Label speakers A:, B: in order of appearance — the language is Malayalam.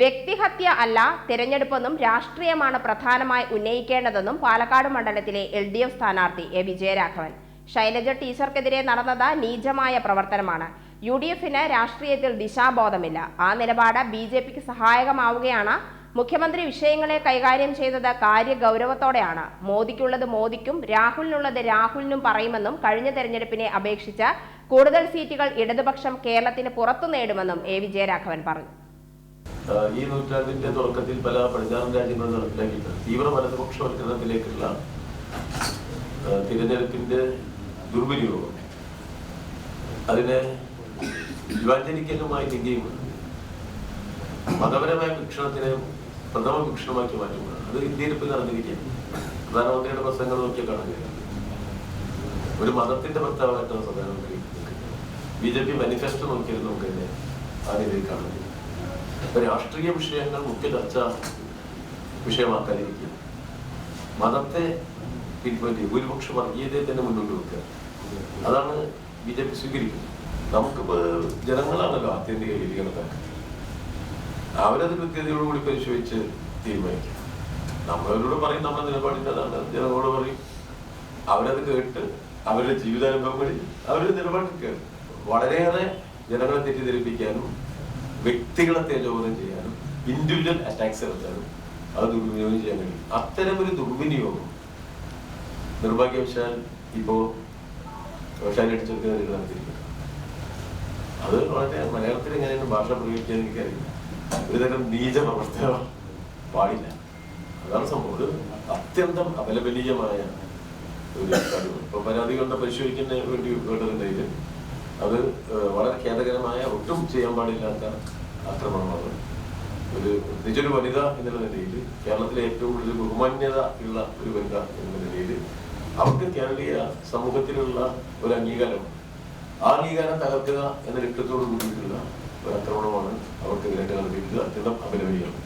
A: വ്യക്തിഹത്യ അല്ല തിരഞ്ഞെടുപ്പെന്നും രാഷ്ട്രീയമാണ് പ്രധാനമായി ഉന്നയിക്കേണ്ടതെന്നും പാലക്കാട് മണ്ഡലത്തിലെ എൽ ഡി എഫ് സ്ഥാനാർത്ഥി എ വിജയരാഘവൻ. ശൈലജ ടീച്ചർക്കെതിരെ നടന്നത് നീചമായ പ്രവർത്തനമാണ്. യു ഡി എഫിന് രാഷ്ട്രീയത്തിൽ ദിശാബോധമില്ല. ആ നിലപാട് ബി ജെ പിക്ക് സഹായകമാവുകയാണ്. മുഖ്യമന്ത്രി വിഷയങ്ങളെ കൈകാര്യം ചെയ്തത് കാര്യഗൗരവത്തോടെയാണ്. മോദിക്കുള്ളത് മോദിക്കും രാഹുലിനുള്ളത് രാഹുലിനും പറയുമെന്നും കഴിഞ്ഞ തെരഞ്ഞെടുപ്പിനെ അപേക്ഷിച്ച് കൂടുതൽ സീറ്റുകൾ ഇടതുപക്ഷം കേരളത്തിന് പുറത്തു നേടുമെന്നും എ വിജയരാഘവൻ പറഞ്ഞു.
B: ഈ നൂറ്റാണ്ടിന്റെ തുടക്കത്തിൽ പല പടിഞ്ഞാറൻ രാജ്യങ്ങളും നടപ്പിലാക്കിയിട്ടുണ്ട്. തീവ്ര വലതുപക്ഷവൽക്കരണത്തിലേക്കുള്ള തിരഞ്ഞെടുപ്പിന്റെ ദുർവിനിയോഗം. അതിനെ ഇവാഞ്ചലിക്കലുമായി നീങ്ങുകയുമാണ് മതപരമായ വീക്ഷണത്തിനെ പ്രഥമ വീക്ഷണമാക്കി മാറ്റുകയാണ് അത് ഇന്ത്യയിൽ ഇപ്പോൾ നടന്നിരിക്കുകയാണ്. പ്രധാനമന്ത്രിയുടെ പ്രസംഗങ്ങൾ നോക്കിയാൽ കാണാൻ കഴിയും. ഒരു മതത്തിന്റെ ഭർത്താവായിട്ടാണ് പ്രധാനമന്ത്രി ബി ജെ പി മാനിഫെസ്റ്റോ നോക്കിയാൽ നമുക്ക് തന്നെ ആ രീതിയിൽ കാണാൻ രാഷ്ട്രീയ വിഷയങ്ങൾ മുഖ്യ ചർച്ച വിഷയമാക്കാതിരിക്കുക മതത്തെ പിൻപറ്റി ഭൂരിപക്ഷ വർഗീയതയെ തന്നെ മുന്നോട്ട് വെക്കുക. അതാണ് ബി ജെ പി സ്വീകരിക്കുന്നത്. നമുക്ക് ജനങ്ങളാണല്ലോ ആത്യന്തിക രീതി കണക്കാക്കുക അവരത് കൃത്യതയോടുകൂടി പരിശോധിച്ച് തീരുമാനിക്കും. നമ്മളവരോട് പറയും നമ്മുടെ നിലപാടിന്റെ അതാണ്. ജനങ്ങളോട് പറയും. അവരത് കേട്ട് അവരുടെ ജീവിതാനുഭവങ്ങളിൽ അവരുടെ നിലപാട് കേട്ട് വളരെയേറെ ജനങ്ങളെ തെറ്റിദ്ധരിപ്പിക്കാനും വ്യക്തികളെ തേജോധനം ചെയ്യാനും ഇൻഡിവിജ്വൽ അറ്റാക്സ് നടത്താനും അത് ദുർവിനിയോഗം ചെയ്യാൻ കഴിയും. അത്തരം ഒരു ദുർവിനിയോഗം നിർഭാഗ്യവശാൽ ഇപ്പോ ഷൈനടിച്ചെടുക്കുന്നതിൽ നടത്തിയിരിക്കുന്നത് അത് വളരെ മലയാളത്തിൽ എങ്ങനെയാണ് ഭാഷ പ്രയോഗിക്കാൻ എനിക്കറിയില്ല. ഒരുതരം നീച പ്രവർത്തനം പാടില്ല. അതാണ് സംഭവം. അത്യന്തം അപലപനീയമായ ഒരു കഴിവ് ഇപ്പൊ പരാതികളുടെ പരിശോധിക്കുന്ന വേണ്ടി വേണ്ടതുണ്ടെങ്കിൽ അത് വളരെ ഒട്ടും ചെയ്യാൻ പാടില്ലാത്ത ആക്രമണമാണ്. ഒരു നിജൊരു വനിത എന്നുള്ള നിലയിൽ കേരളത്തിലെ ഏറ്റവും കൂടുതൽ ബഹുമാന്യത ഉള്ള ഒരു വനിത എന്ന നിലയിൽ അവർക്ക് കേരളീയ സമൂഹത്തിലുള്ള ഒരു അംഗീകാരം ആ അംഗീകാരം തകർക്കുക എന്ന ലക്ഷ്യത്തോട് കൂടിയിട്ടുള്ള ഒരു ആക്രമണമാണ് അവർക്ക് നേരിട്ട് നടത്തിയിട്ടുള്ളത്. അത്യന്തം അപലപനീയമാണ്